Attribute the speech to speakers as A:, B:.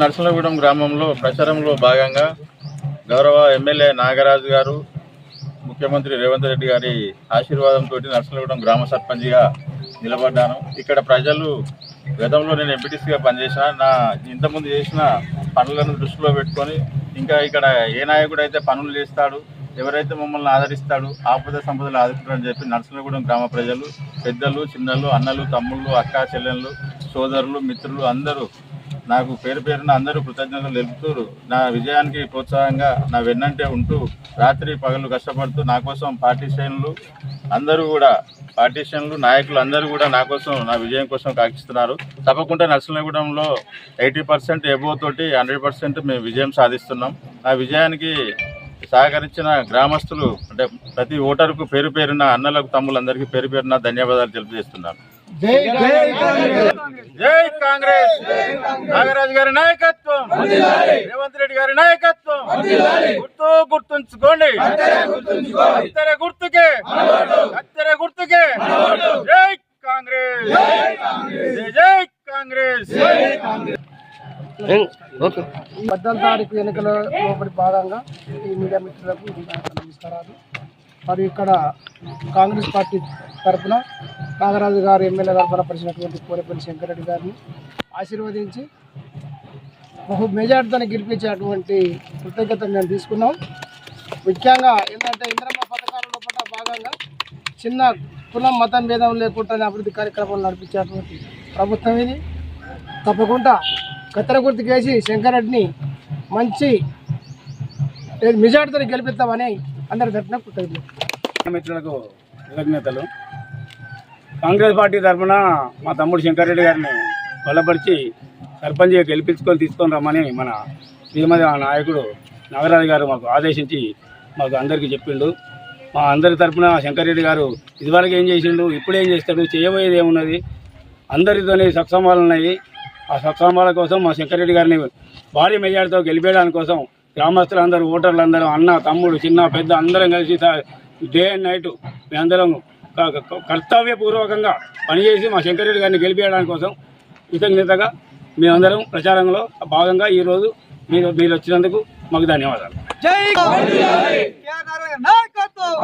A: నర్సలగూడెం గ్రామంలో ప్రచారంలో భాగంగా గౌరవ ఎమ్మెల్యే నాగరాజు గారు ముఖ్యమంత్రి రేవంత్ రెడ్డి గారి ఆశీర్వాదంతో నర్సలగూడెం గ్రామ సర్పంచ్గా నిలబడ్డాను. ఇక్కడ ప్రజలు గతంలో నేను ఎంపీటీసీగా పనిచేసిన నా ఇంతకుముందు చేసిన పనులను దృష్టిలో పెట్టుకొని ఇంకా ఇక్కడ ఏ నాయకుడు అయితే పనులు చేస్తాడు ఎవరైతే మమ్మల్ని ఆదరిస్తాడు ఆపద సంపదలు ఆదుకుంటారని చెప్పి నర్సలగూడెం గ్రామ ప్రజలు పెద్దలు చిన్నలు అన్నలు తమ్ముళ్ళు అక్క చెల్లెళ్ళు సోదరులు మిత్రులు అందరూ నాకు పేరు పేరున అందరూ కృతజ్ఞతలు తెలుపుతూ నా విజయానికి ప్రోత్సాహంగా నా వెన్నంటే ఉంటూ రాత్రి పగలు కష్టపడుతూ నా కోసం పార్టీ శ్రేణులు అందరూ కూడా పార్టీ శ్రేణులు నాయకులు అందరూ కూడా నా కోసం నా విజయం కోసం కాకిస్తున్నారు. తప్పకుండా నర్సనగూడెంలో ఎయిటీ పర్సెంట్ ఎబో తోటి హండ్రెడ్ పర్సెంట్ మేము విజయం సాధిస్తున్నాం. నా విజయానికి సహకరించిన గ్రామస్తులు అంటే ప్రతి ఓటరుకు పేరు పేరున అన్నలకు తమ్ములందరికీ పేరు పేరున ధన్యవాదాలు తెలియజేస్తున్నాను. జై కాంగ్రెస్. నాగరాజు గారి నాయకత్వం. రేవంత్ రెడ్డి గారి నాయకత్వం. గుర్తు గుర్తుంచుకోండి. అత్తర గుర్తుకే. అత్తర గుర్తుకే. జై కాంగ్రెస్. జై కాంగ్రెస్.
B: పద్నాలుగు తారీఖు ఎన్నికల లోపలి భాగంగా ఈ మీడియా మిత్రులకు నమస్కారాలు. మరి ఇక్కడ కాంగ్రెస్ పార్టీ తరఫున నాగరాజు గారు ఎమ్మెల్యే గారు బలపరిచినటువంటి కోరపల్లి శంకరెడ్డి గారిని ఆశీర్వదించి బహు మెజార్టీతో గెలిపించేటువంటి కృతజ్ఞత మేము తీసుకున్నాం. ముఖ్యంగా ఏంటంటే ఇంద్రమ్మ పథకాల లోపల భాగంగా చిన్న కులం మతం భేదం లేకుండా అభివృద్ధి కార్యక్రమాలు నడిపించేటువంటి ప్రభుత్వం ఇది. తప్పకుండా కత్తెర గుర్తుకేసి శంకరెడ్డిని మంచి మెజార్టీతో గెలిపిస్తామని అందరి తరఫున
C: మిత్రులకు కృతజ్ఞతలు. కాంగ్రెస్ పార్టీ తరఫున మా తమ్ముడు శంకర్రెడ్డి గారిని బలపరిచి సర్పంచ్గా గెలిపించుకొని తీసుకొని రమ్మని మన శ్రీమతి ఆ నాయకుడు నాగరాజు గారు మాకు ఆదేశించి మాకు అందరికీ చెప్పిండు. మా అందరి తరఫున శంకర్రెడ్డి గారు ఇదివరకు ఏం చేసిండు ఇప్పుడు ఏం చేస్తాడు చేయబోయేది ఏమున్నది అందరితోనే సత్సంబాలు ఉన్నాయి. ఆ సత్సంబాల కోసం మా శంకర్రెడ్డి గారిని భారీ మెజార్టీతో గెలిపేయడానికి కోసం గ్రామస్తులందరూ ఓటర్లు అందరూ అన్న తమ్ముడు చిన్న పెద్ద అందరం కలిసి డే అండ్ నైట్ మేమందరం కర్తవ్యపూర్వకంగా పనిచేసి మా శంకరెడ్డి గారిని గెలిపేయడానికి కోసం కృతజ్ఞతగా మేమందరం ప్రచారంలో భాగంగా ఈరోజు మీరు మీరు వచ్చినందుకు మాకు ధన్యవాదాలు.
B: నాయకత్వం!